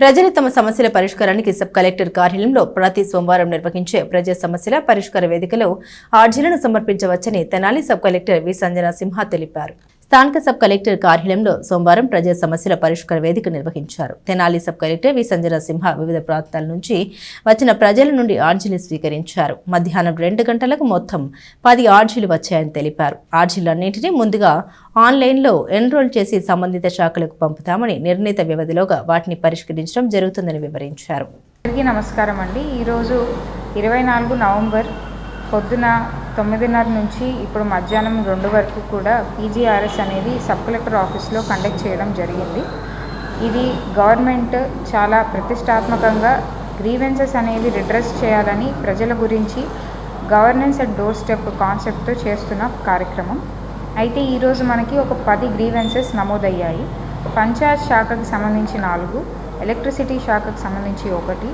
ప్రజలు తమ సమస్యల పరిష్కారానికి సబ్ కలెక్టర్ కార్యాలయంలో ప్రతి సోమవారం నిర్వహించే ప్రజా సమస్యల పరిష్కార వేదికలో ఆర్జీలను సమర్పించవచ్చని Tenali sub collector V. Sanjana Simha తెలిపారు. స్థానిక సబ్ కలెక్టర్ కార్యాలయంలో సోమవారం ప్రజా సమస్యల పరిష్కార వేదిక నిర్వహించారు. Tenali sub collector V. Sanjana Simha వివిధ ప్రాంతాల నుంచి వచ్చిన ప్రజల నుండి ఆర్జీలు స్వీకరించారు. మధ్యాహ్నం రెండు గంటలకు మొత్తం పది ఆర్జీలు వచ్చాయని తెలిపారు. ఆర్జీలన్నింటినీ ముందుగా ఆన్లైన్లో ఎన్రోల్ చేసి సంబంధిత శాఖలకు పంపుతామని నిర్ణీత వ్యవధిలోగా వాటిని పరిష్కరించడం జరుగుతుందని వివరించారు. నమస్కారం అండి. ఈరోజు ఇరవై నాలుగు నవంబర్ పొద్దున తొమ్మిదిన్నర నుంచి ఇప్పుడు మధ్యాహ్నం రెండు వరకు కూడా పీజీఆర్ఎస్ అనేది సబ్ కలెక్టర్ ఆఫీస్లో కండక్ట్ చేయడం జరిగింది. ఇది గవర్నమెంట్ చాలా ప్రతిష్టాత్మకంగా గ్రీవెన్సెస్ అనేవి రిడ్రెస్ చేయాలని ప్రజల గురించి గవర్నెన్స్ అట్ డోర్ స్టెప్ కాన్సెప్ట్తో చేస్తున్న కార్యక్రమం. అయితే ఈరోజు మనకి ఒక పది గ్రీవెన్సెస్ నమోదయ్యాయి. పంచాయత్ శాఖకు సంబంధించి నాలుగు ఎలక్ట్రిసిటీ శాఖకు సంబంధించి ఒకటి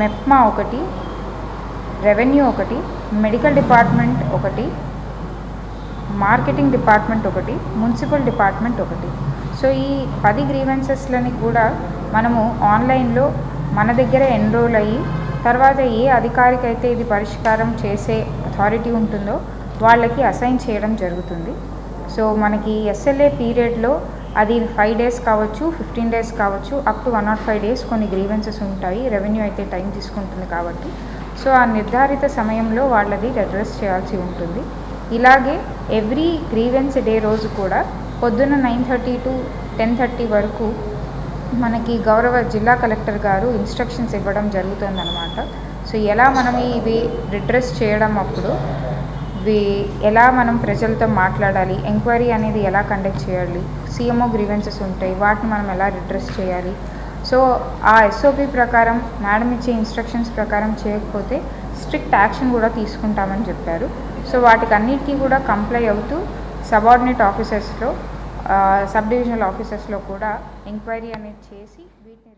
మెప్మా ఒకటి రెవెన్యూ ఒకటి మెడికల్ డిపార్ట్మెంట్ ఒకటి మార్కెటింగ్ డిపార్ట్మెంట్ ఒకటి మున్సిపల్ డిపార్ట్మెంట్ ఒకటి. సో ఈ పది గ్రీవెన్సెస్లని కూడా మనము ఆన్లైన్లో మన దగ్గర ఎన్రోల్ అయ్యి తర్వాత ఏ అధికారికైతే ఇది పరిష్కారం చేసే అథారిటీ ఉంటుందో వాళ్ళకి అసైన్ చేయడం జరుగుతుంది. సో మనకి ఎస్ఎల్ఏ పీరియడ్లో అది ఫైవ్ డేస్ కావచ్చు ఫిఫ్టీన్ డేస్ కావచ్చు up to one not five days కొన్ని గ్రీవెన్సెస్ ఉంటాయి. రెవెన్యూ అయితే టైం తీసుకుంటుంది కాబట్టి సో ఆ నిర్ధారిత సమయంలో వాళ్ళది అడ్రస్ చేయాల్సి ఉంటుంది. ఇలాగే ఎవ్రీ గ్రీవెన్స్ డే రోజు కూడా పొద్దున్న nine thirty to ten thirty వరకు మనకి గౌరవ జిల్లా కలెక్టర్ గారు ఇన్స్ట్రక్షన్స్ ఇవ్వడం జరుగుతుందన్నమాట. సో ఎలా మనం ఇవి రిడ్రెస్ చేయడం అప్పుడు ఇవి ఎలా మనం ప్రజలతో మాట్లాడాలి ఎంక్వైరీ అనేది ఎలా కండక్ట్ చేయాలి సీఎంఓ గ్రీవెన్సెస్ ఉంటాయి వాటిని మనం ఎలా రిడ్రెస్ చేయాలి సో ఆ ఎస్ఓపి ప్రకారం మేడం ఇచ్చే ఇన్స్ట్రక్షన్స్ ప్రకారం చేయకపోతే స్ట్రిక్ట్ యాక్షన్ కూడా తీసుకుంటామని చెప్పారు. సో వాటికి అన్నిటికీ కూడా కంప్లై అవుతూ సబార్డినేట్ ఆఫీసర్స్లో సబ్ డివిజనల్ ఆఫీసర్స్లో కూడా ఎంక్వైరీ అనేది చేసి వీటిని